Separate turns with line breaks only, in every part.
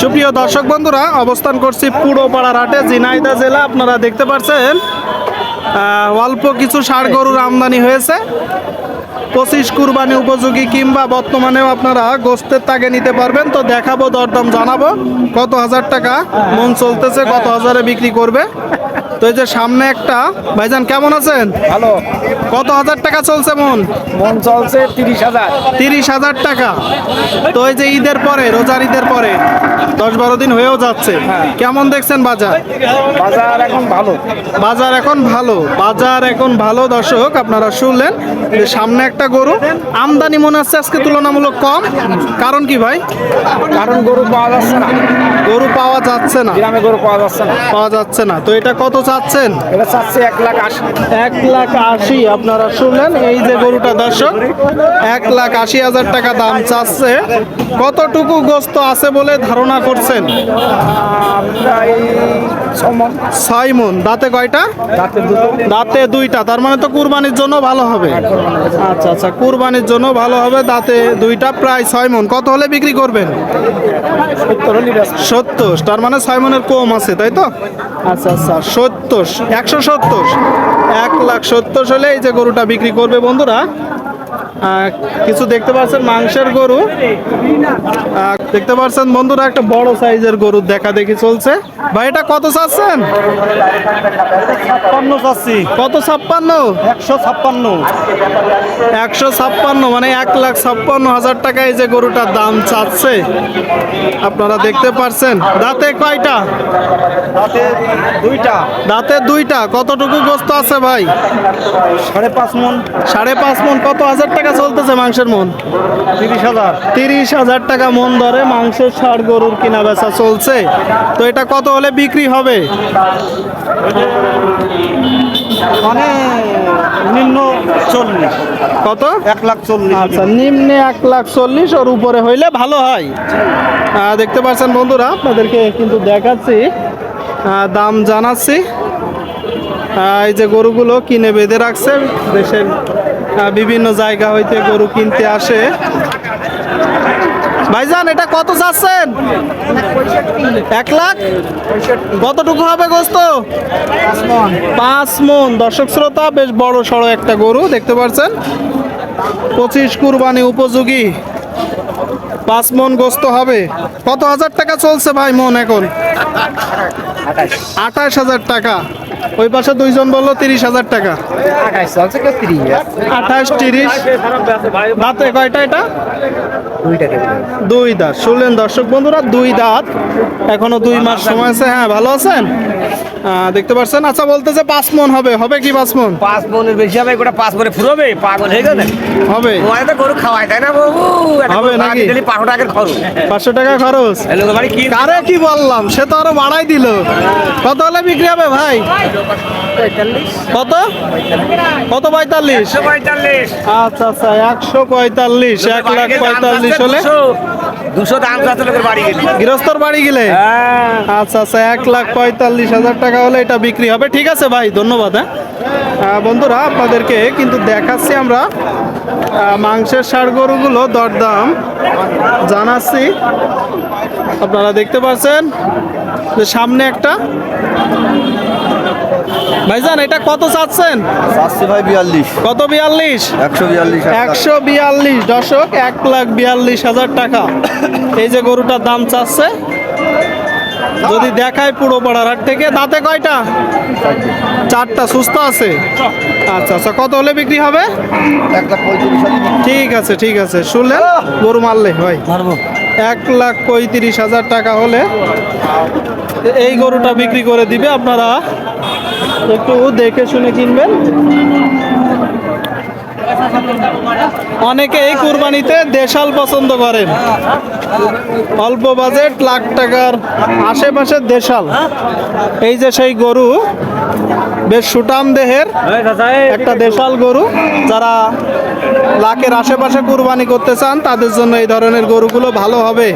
সুপ্রিয় দর্শক বন্ধুরা, অবস্থান করছি পুরোপাড়ার হাটে জিনাইদা জেলা। আপনারা দেখতে পাচ্ছেন অল্প কিছু ষাড় গরুর আমদানি হয়েছে। পঁচিশ কুরবানি উপযোগী কিংবা বর্তমানেও আপনারা গোস্তের তাগে নিতে পারবেন। তো দেখাবো, দরদাম জানাব। কত হাজার টাকা মন চলতেছে, কত হাজারে বিক্রি করবে। তো এই যে সামনে একটা ভাইজান কেমন আছেন?
ভালো।
কত হাজার টাকা চলছে মন?
মন চলছে তিরিশ হাজার।
তিরিশ হাজার টাকা। তো এই যে ঈদের পরে রোজার ঈদের পরে দশ বারো দিন হয়েও যাচ্ছে। কেমন দেখছেন বাজার?
বাজার এখন ভালো।
বাজার এখন ভালো। বাজার এখন ভালো। দর্শক আপনারা শুনলেন যে সামনে একটা গরু। আমদানি মনে হচ্ছে আজকে তুলনামূলক কম। কারণ কি ভাই?
কারণ গরু পাওয়া যাচ্ছে না।
গরু পাওয়া যাচ্ছে না।
গ্রামে গরু পাওয়া যাচ্ছে না।
পাওয়া যাচ্ছে না। তো এটা কত চাচ্ছেন?
এটা চাচ্ছে এক লাখ আশি।
এক লাখ আশি আপনারা শুনলেন? এই যে গরুটা দর্শক এক লাখ আশি হাজার টাকা দাম চাচ্ছে। কতটুকু গোস্ত আছে বলে ধারণা করছেন? ছয় মন। দাঁতে কয়টা? দাঁতে দুইটা। তার মানে তো কুরবানির জন্য ভালো হবে। আচ্ছা আচ্ছা কুরবানির জন্য ভালো হবে। দাঁতে দুইটা প্রায় ছয় মন। কত হলে বিক্রি করবেন?
সত্তর
সত্তর। তার মানে ছয় মনের কম আছে তাই তো? আচ্ছা আচ্ছা সত্তর, একশো সত্তর, এক লাখ সত্তর হলে এই যে গরুটা বিক্রি করবে বন্ধুরা কিছু দেখতে পাচ্ছেন মাংসের গরু। দেখতে পাচ্ছেন বন্ধুরা একটা বড় সাইজের গরুর দেখা দেখি চলছে। ভাই এটা কত চাচ্ছেন?
ছাপ্পান্ন চাচ্ছি।
কত ছাপ্পান্ন?
একশো ছাপ্পান্ন।
একশো ছাপ্পান্ন মানে এক লাখ ছাপ্পান্ন হাজার টাকা এই যে গরুটার দাম চাচ্ছে। আপনারা দেখতে পারছেন দাঁতে কয়টা?
রাতে দুইটা।
দাঁতে দুইটা কতটুকু গোস্ত আছে ভাই?
সাড়ে পাঁচ মন।
সাড়ে পাঁচ মন কত হাজার টাকা চলতেছে মাংসের মন?
তিরিশ হাজার।
তিরিশ হাজার টাকা মন ধরে মাংসের ষাড় গরুর কিনা বেচা চলছে। তো এটা কত হলে বিক্রি হবে?
মানে নিম্ন চল্লিশ।
কত?
এক লাখ চল্লিশ।
আচ্ছা নিম্নে এক লাখ চল্লিশ ওর উপরে হইলে ভালো হয়। দেখতে পাচ্ছেন বন্ধুরা আপনাদেরকে কিন্তু দেখাচ্ছি। দাম জানাচ্ছি। এই যে গরুগুলো কিনে বেঁধে রাখছে দেশের বিভিন্ন জায়গা হইতে গরু কিনতে আসে। ভাইজান, এটা কত চাচ্ছেন? এক লাখ? কতটুকু হবে গোস্ত? পাঁচ মন। দর্শক শ্রোতা, বেশ বড় সড়ো একটা গরু, দেখতে পাচ্ছেন? পঁচিশ কুরবানি উপযোগী। পাঁচ মন গোস্ত হবে। কত হাজার টাকা চলছে ভাই মন এখন? আঠাশ হাজার টাকা। ওই পাশে দুইজন বলল তিরিশ হাজার টাকা।
আঠাশ তিরিশ।
দাঁতে কয়টা এটা? দুই দাঁত। শুনলেন দর্শক বন্ধুরা দুই দাঁত। এখনও দুই মাস সময় আছে। হ্যাঁ ভালো আছেন? দেখতে পাচ্ছেন আচ্ছা বলতেছে পাঁচ মন হবে। হবে কি পাঁচ মন?
পাঁচ মনের বেশি হবে গোটা পাঁচ মনে ফুরবে পাগল হয়ে গেল
হবে।
তোমার তো গরু খাওয়াই তাই না বাবু?
হবে নাকি?
গেলে পাঁচশো টাকার খরচ।
পাঁচশো টাকা খরচ?
কি?
কারে কি বললাম? সে তো আরও বাড়াই দিল। কত হলে বিক্রি হবে ভাই? কত? কত পঁয়তাল্লিশ?
পঁয়তাল্লিশ।
আচ্ছা আচ্ছা একশো পঁয়তাল্লিশ এক লাখ পঁয়তাল্লিশ হলে?
দুশো দাম চাচ্ছে বাড়ি গেলি।
গৃহস্থর বাড়ি গেলে?
হ্যাঁ।
আচ্ছা আচ্ছা এক লাখ পঁয়তাল্লিশ হাজার টাকা হলে এটা বিক্রি হবে। ঠিক আছে ভাই ধন্যবাদ হ্যাঁ। বন্ধুরা আপনাদেরকে কিন্তু দেখাচ্ছি আমরা মাংসের ষাড় গরুগুলো দরদাম। জানাচ্ছি। আপনারা দেখতে পাচ্ছেন যে সামনে একটা ভাইজান এটা কত চাচ্ছেন?
চারশো ভাই বিয়াল্লিশ।
কত বিয়াল্লিশ?
একশো বিয়াল্লিশ
একশো বিয়াল্লিশ। দশক এক লাখ বিয়াল্লিশ হাজার টাকা। এই যে গরুটার দাম চাচ্ছে। যদি দেখায় পুরো পাড়ার হাট থেকে দাঁতে কয়টা? চারটা সুস্থ আছে? আচ্ছা আচ্ছা কত হলে বিক্রি হবে? ঠিক আছে ঠিক আছে শুনলেন? গরু মারলে ভাই। এক লাখ পঁয়ত্রিশ হাজার টাকা হলে এই গরুটা বিক্রি করে দিবে আপনারা। একটু দেখে শুনে কিনবেন। অনেকে এই কুরবানিতে দেশাল পছন্দ করেন। অল্প বাজেট, লাখ টাকার আশেপাশে দেশাল। এই যে সেই গরু বেশ সুটাম দেহের একটা দেশাল গরু। যারা লাখের আশেপাশে কুরবানি করতে চান তাদের জন্য এই ধরনের গরুগুলো ভালো হবে।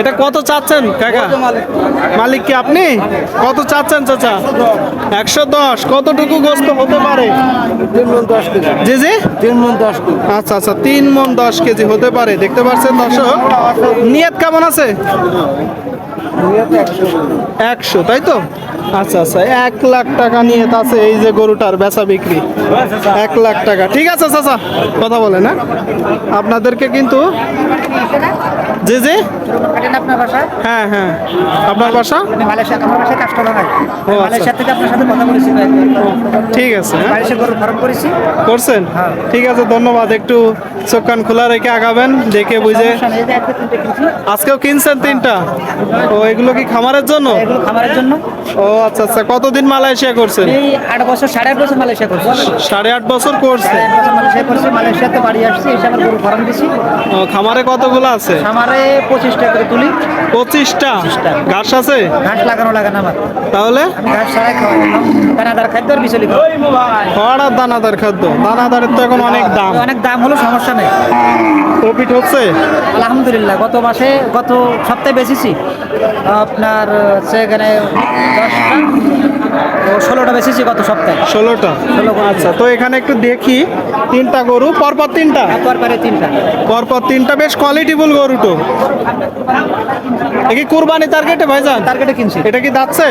এটা কত চাচ্ছেন কাকা? মালিক কি আপনি? কত চাচ্ছেন চাচা? একশো দশ। কতটুকু গোস্ত হতে পারে? জি জি?
তিন মন দশ
আচ্ছা আচ্ছা তিন মন দশ কেজি হতে পারে। দেখতে পাচ্ছেন দর্শক নিয়ত কেমন আছে? একশো। তাই তো? আচ্ছা আচ্ছা এক লাখ টাকা নিয়ে আছে এই যে গরুটার বেচা বিক্রি। এক লাখ টাকা। ঠিক আছে চাচা কথা বলে না আপনাদেরকে কিন্তু জি জি। হ্যাঁ হ্যাঁ। আপনার বাসা?
হয়
আচ্ছা। ঠিক আছে হ্যাঁ। করছেন? ঠিক আছে ধন্যবাদ। একটু চোখ কান খোলা রেখে আগাবেন দেখে বুঝে। আজকেও কিনছেন তিনটা? ও এগুলো কি খামারের জন্য?
এগুলো খাবারের জন্য।
ও আচ্ছা আচ্ছা। কতদিন মালয়েশিয়া করছেন?
এই আট বছর সাড়ে আট বছর মালয়েশিয়া করছি।
সাড়ে আট বছর করছে।
সাড়ে আট বছর মালয়েশিয়া করছি মালয়েশিয়াতে বাড়ি আসছি এসে আমার গরু ফার্ম দিছি।
ও, খামারে কতগুলো আছে?
আমারে পঁচিশটা করে তুলি।
পঁচিশটা? ঘাস আছে?
ঘাস লাগানো লাগানো আমার।
তাহলে?
ঘাস ছাড়াই খাওয়াই। দানাদার খাদ্য আর বিচলি।
খড় আর দানাদার খাদ্য। দানাদারের তো এখন অনেক দাম।
অনেক দাম হলো সমস্যা নেই।
প্রফিট হচ্ছে?
আলহামদুলিল্লাহ গত মাসে গত সপ্তাহে বেচেছি। আপনার হচ্ছে এখানে দশটা। ষোলোটা বেচেছি গত সপ্তাহে।
ষোলোটা?
ষোলো
আচ্ছা তো এখানে একটু দেখি তিনটা গরু পরপর তিনটা?
তারপর পরে তিনটা।
পরপর তিনটা বেশ কোয়ালিটিফুল গরু তো। কি কুরবানি টার্গেটে ভাইজান?
টার্গেটে কিনছি।
হ্যাঁ।
এটা কি দাঁতছে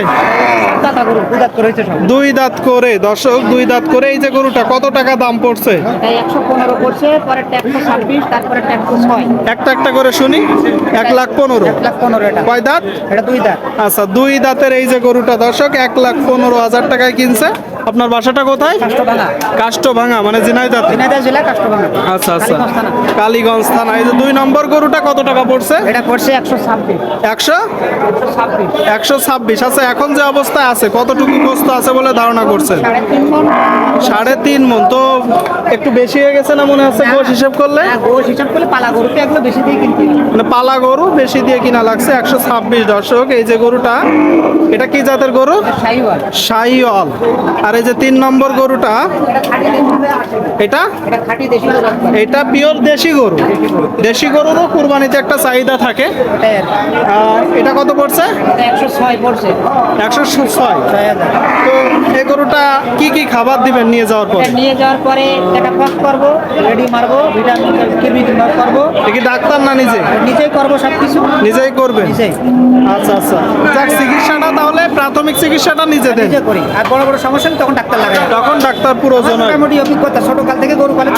দুই দাঁত করে দর্শক দুই দাঁত করে এই যে গরুটা কত টাকা দাম পড়ছে?
একশো পনেরো করছে পরে ট্যাক্সো ছাব্বিশ তারপরে ট্যাক্সো ছয়।
একটা একটা করে শুনি এক লাখ পনেরো।
এক লাখ পনেরো এটা।
কয় দাঁত?
এটা দুই দাঁত।
আচ্ছা দুই দাঁতের এই যে গরুটা দর্শক এক লাখ পনেরো হাজার টাকায় কিনছে। আপনার বাসাটা কোথায়?
কাষ্টভাঙা।
কাষ্ট ভাঙা মানে
ঝিনাইদহ
আচ্ছা আচ্ছা।
কালীগঞ্জ থানা।
এই যে দুই নম্বর গরুটা কত টাকা পড়ছে?
এটা পড়ছে একশো
একশো?
একশো ছাব্বিশ।
আচ্ছা এখন যে অবস্থায় আছে কতটুকু কষ্ট আছে বলে ধারণা করছেন?
সাড়ে তিন মন
তো একটু বেশি হয়ে গেছে না মনে হচ্ছে গোশ হিসেব করলে?
হ্যাঁ, হিসাব করলে পালা এগুলো বেশি দিয়ে কিনতে
মানে পালা গরু বেশি দিয়ে কিনা লাগছে একশো ছাব্বিশ দর্শক। এই যে গরুটা এটা কি জাতের গরু?
শাহিওয়াল।
সাইওয়াল আর এই যে তিন নম্বর গরুটা
এটা।
এটা পিওর দেশি গরু। দেশি গরুরও কুরবানিতে একটা চাহিদা থাকে। আহ, এটা কত পড়ছে?
একশো ছয় পড়ছে।
একশো ছয়?
ছয়
তো এই গরুটা কি কি খাবার দিবেন নিয়ে যাওয়ার পর?
নিয়ে যাওয়ার পরে এটা ফাস্ট করব রেডি মারবো ভিটামিন কিডনি করব।
কি ডাক্তার না নিজে?
নিজেই করব সব কিছু
নিজেই করবেন?
নিজেই।
আচ্ছা আচ্ছা। যাক চিকিৎসাটা তাহলে প্রাথমিক চিকিৎসাটা নিজে দেন।
নিজে করি। আর বড় বড় সমস্যা তখন ডাক্তার
তখন ডাক্তার হয়
মোটামুটি অভিজ্ঞতা ছোট কাল থেকে গরু পালে তো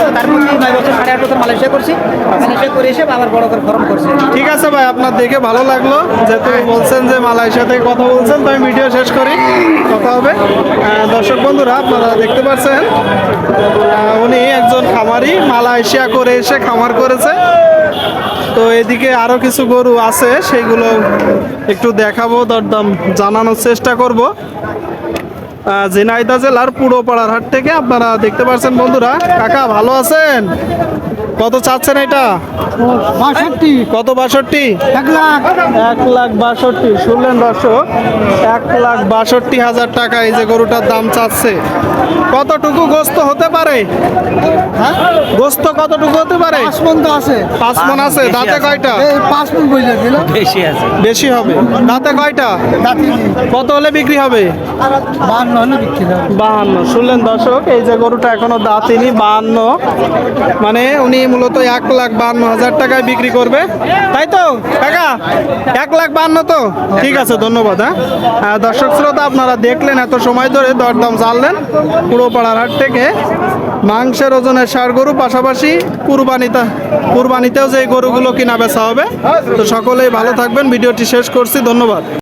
ঠিক আছে ভাই, আপনার দেখে ভালো লাগল। যেহেতু বলছেন যে মালয়েশিয়া থেকে কথা বলছেন তো আমি ভিডিও শেষ করি। কথা হবে। দর্শক বন্ধুরা, আপনারা দেখতে পাচ্ছেন উনি একজন খামারি, মালয়েশিয়া করে এসে খামার করেছে। তো এদিকে আরও কিছু গরু আছে সেইগুলো একটু দেখাবো, দরদাম জানানোর চেষ্টা করব। আহ, জেলার জেলার পুরোপাড়ার হাট থেকে আপনারা দেখতে পাচ্ছেন বন্ধুরা। কাকা ভালো আছেন? কত চাচ্ছেন এটা?
বাষট্টি।
কত বাষট্টি?
এক লাখ।
এক লাখ বাষট্টি শুনলেন দর্শক? এক লাখ বাষট্টি হাজার টাকা এই যে গরুটার দাম চাচ্ছে। কতটুকু গোস্ত হতে পারে? হ্যাঁ? গোস্ত কতটুকু হতে পারে?
পাঁচ মন তো আছে।
পাঁচ মন আছে দাঁতে কয়টা?
এই পাঁচ মন বুঝলে দিল।
বেশি আছে।
বেশি হবে। দাঁতে কয়টা? কত হলে বিক্রি হবে?
বান্ন হলে বিক্রি হবে।
বাহান্ন। শুনলেন দর্শক এই যে গরুটা এখনও দাঁতিনি বাহান্ন। মানে উনি মূলত এক লাখ বাহান্ন হাজার টাকায় বিক্রি করবে। তাই তো? কাকা, এক লাখ বাহান্ন তো? ঠিক আছে, ধন্যবাদ হ্যাঁ। দর্শক শ্রোতা, আপনারা দেখলেন এত সময় ধরে দরদাম জানলেন পুরো পাড়ার হাট থেকে। মাংসের ওজনের সার গরু, পাশাপাশি কুরবানিতে, কুরবানিতেও যে গরুগুলো কিনা বেচা হবে। তো সকলেই ভালো থাকবেন। ভিডিওটি শেষ করছি। ধন্যবাদ।